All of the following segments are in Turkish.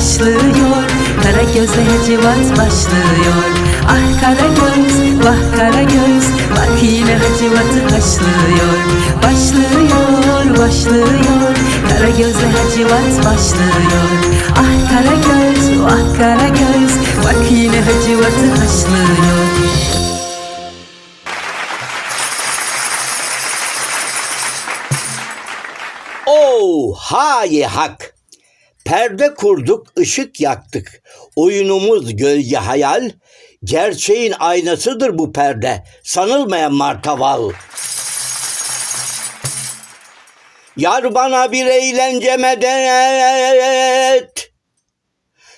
başlıyor. Kara gözle Hacivat başlıyor. Ah kara göz, vah kara göz. Bak yine Hacivat'ı haşlıyor Başlıyor, başlıyor. Kara gözle Hacivat başlıyor. Ah kara göz, vah kara göz. Bak yine Hacivat'ı haşlıyor Oo, hayi hak. Perde kurduk, ışık yaktık. Oyunumuz gölge hayal. Gerçeğin aynasıdır bu perde. Sanılmayan martaval. Yar bana bir eğlence medet.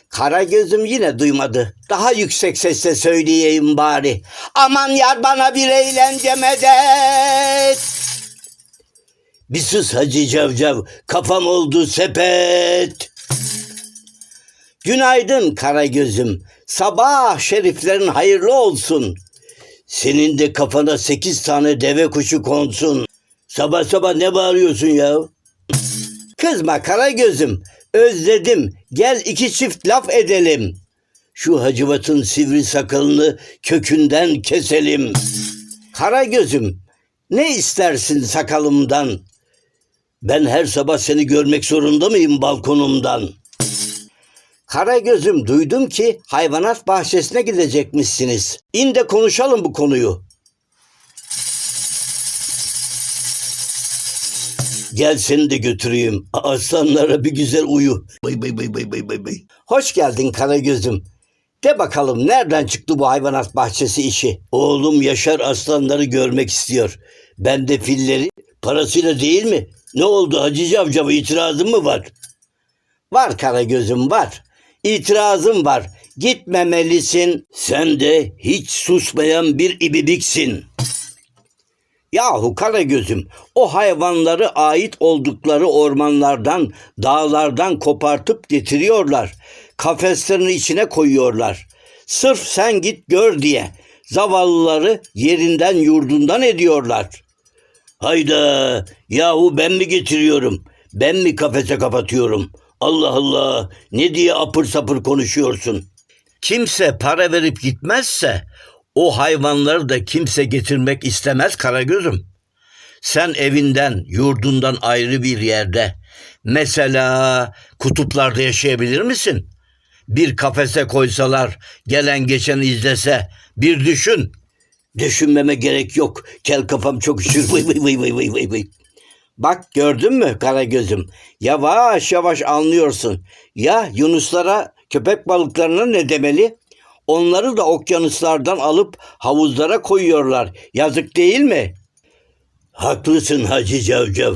Kara gözüm yine duymadı. Daha yüksek sesle söyleyeyim bari. Aman yar bana bir eğlence medet. Bir sus Hacı Cavcav, kafam oldu sepet. Günaydın kara gözüm, sabah şeriflerin hayırlı olsun. Senin de kafana sekiz tane deve kuşu konsun. Sabah sabah ne bağırıyorsun ya? Kızma kara gözüm, özledim. Gel iki çift laf edelim. Şu hacıvatın sivri sakalını kökünden keselim. Kara gözüm, ne istersin sakalımdan? Ben her sabah seni görmek zorunda mıyım balkonumdan? Kara gözüm duydum ki hayvanat bahçesine gidecekmişsiniz. İn de konuşalım bu konuyu. Gel seni de götüreyim. Aslanlara bir güzel uyu. Bay bay bay bay bay bay bay. Hoş geldin kara gözüm. De bakalım nereden çıktı bu hayvanat bahçesi işi? Oğlum Yaşar aslanları görmek istiyor. Ben de filleri parasıyla değil mi? Ne oldu Hacı Cavcav'a itirazın mı var? Var kara gözüm var. İtirazım var. Gitmemelisin. Sen de hiç susmayan bir ibibiksin. Yahu kara gözüm, o hayvanları ait oldukları ormanlardan, dağlardan kopartıp getiriyorlar. Kafeslerin içine koyuyorlar. Sırf sen git gör diye zavallıları yerinden yurdundan ediyorlar. Hayda, yahu ben mi getiriyorum? Ben mi kafese kapatıyorum? Allah Allah, ne diye apır sapır konuşuyorsun? Kimse para verip gitmezse o hayvanları da kimse getirmek istemez Karagöz'üm. Sen evinden, yurdundan ayrı bir yerde, mesela kutuplarda yaşayabilir misin? Bir kafese koysalar, gelen geçen izlese, bir düşün. Düşünmeme gerek yok. Kel kafam çok üşür. Vıy vıy vıy vıy vıy vıy. Bak gördün mü Karagöz'üm? Yavaş yavaş anlıyorsun. Ya Yunuslara, köpek balıklarına ne demeli? Onları da okyanuslardan alıp havuzlara koyuyorlar. Yazık değil mi? Haklısın Hacı Cavcav.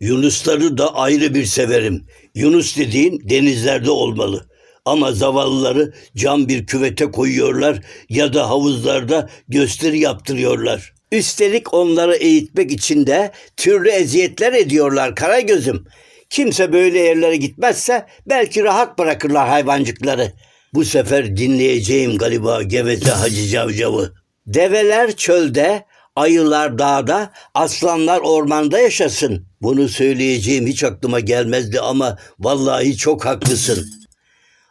Yunusları da ayrı bir severim. Yunus dediğin denizlerde olmalı. Ama zavallıları cam bir küvete koyuyorlar ya da havuzlarda gösteri yaptırıyorlar. Üstelik onları eğitmek için de türlü eziyetler ediyorlar Karagöz'üm. Kimse böyle yerlere gitmezse belki rahat bırakırlar hayvancıkları. Bu sefer dinleyeceğim galiba geveze Hacı Cavcav'ı. Develer çölde, ayılar dağda, aslanlar ormanda yaşasın. Bunu söyleyeceğim hiç aklıma gelmezdi ama vallahi çok haklısın.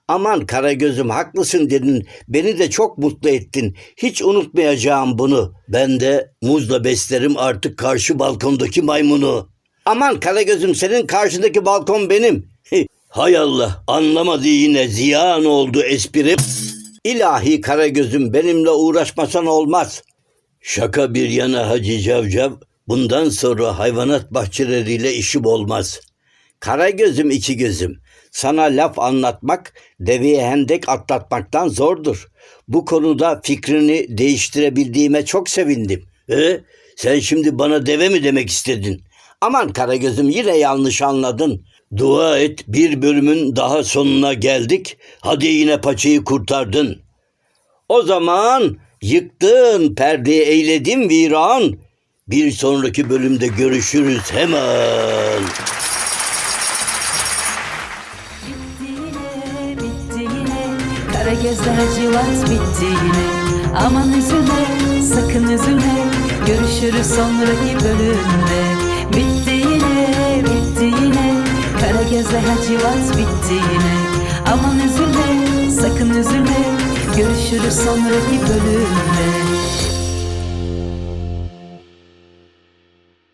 Aman Karagöz'üm haklısın dedin. Beni de çok mutlu ettin. Hiç unutmayacağım bunu. Ben de muzla beslerim artık karşı balkondaki maymunu. Aman Karagöz'üm senin karşıdaki balkon benim. Hay Allah anlamadı yine ziyan oldu esprim. İlahi Karagöz'üm benimle uğraşmasan olmaz. Şaka bir yana Hacı Cavcav bundan sonra hayvanat bahçeleriyle işim olmaz. Kara gözüm iki gözüm. Sana laf anlatmak deveye hendek atlatmaktan zordur. Bu konuda fikrini değiştirebildiğime çok sevindim. E, sen şimdi bana deve mi demek istedin? Aman Karagöz'üm yine yanlış anladın. Dua et bir bölümün daha sonuna geldik. Hadi yine paçayı kurtardın. O zaman yıktın perdeyi eyledim viran. Bir sonraki bölümde görüşürüz hemen. Kara gözle Hacivat bitti yine. Aman üzülme, sakın üzülme. Görüşürüz sonraki bölümde. Bitti yine, bitti yine. Kara gözle Hacivat bitti yine. Aman üzülme sakın üzülme. Görüşürüz sonraki bölümde